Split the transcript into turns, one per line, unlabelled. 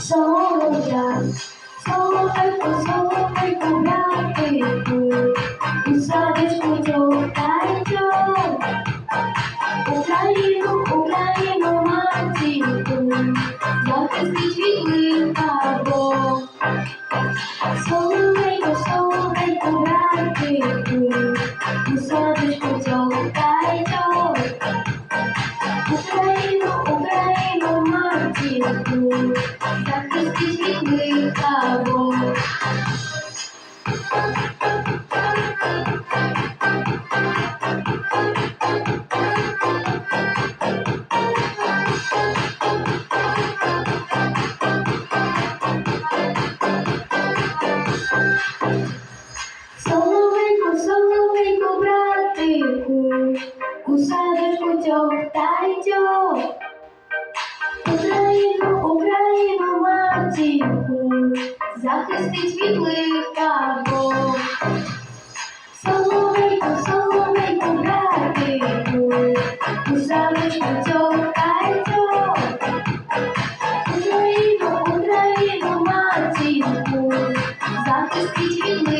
солов'я. Соловейко, соловейко, братику, у садочку тьохтайко. Україну, Україну, матінку, захистить від лиха Бог. Соловейко, соловейко, братику, у садочку тьохтайко. Україну, Україну, матінку, багатьох. Україну, Україну, матінку, захистить від лиха Бог. Соломейку, соломейку, братику, у садочку цього кайтьох. Україну, Україну, матінку, захистить від лиха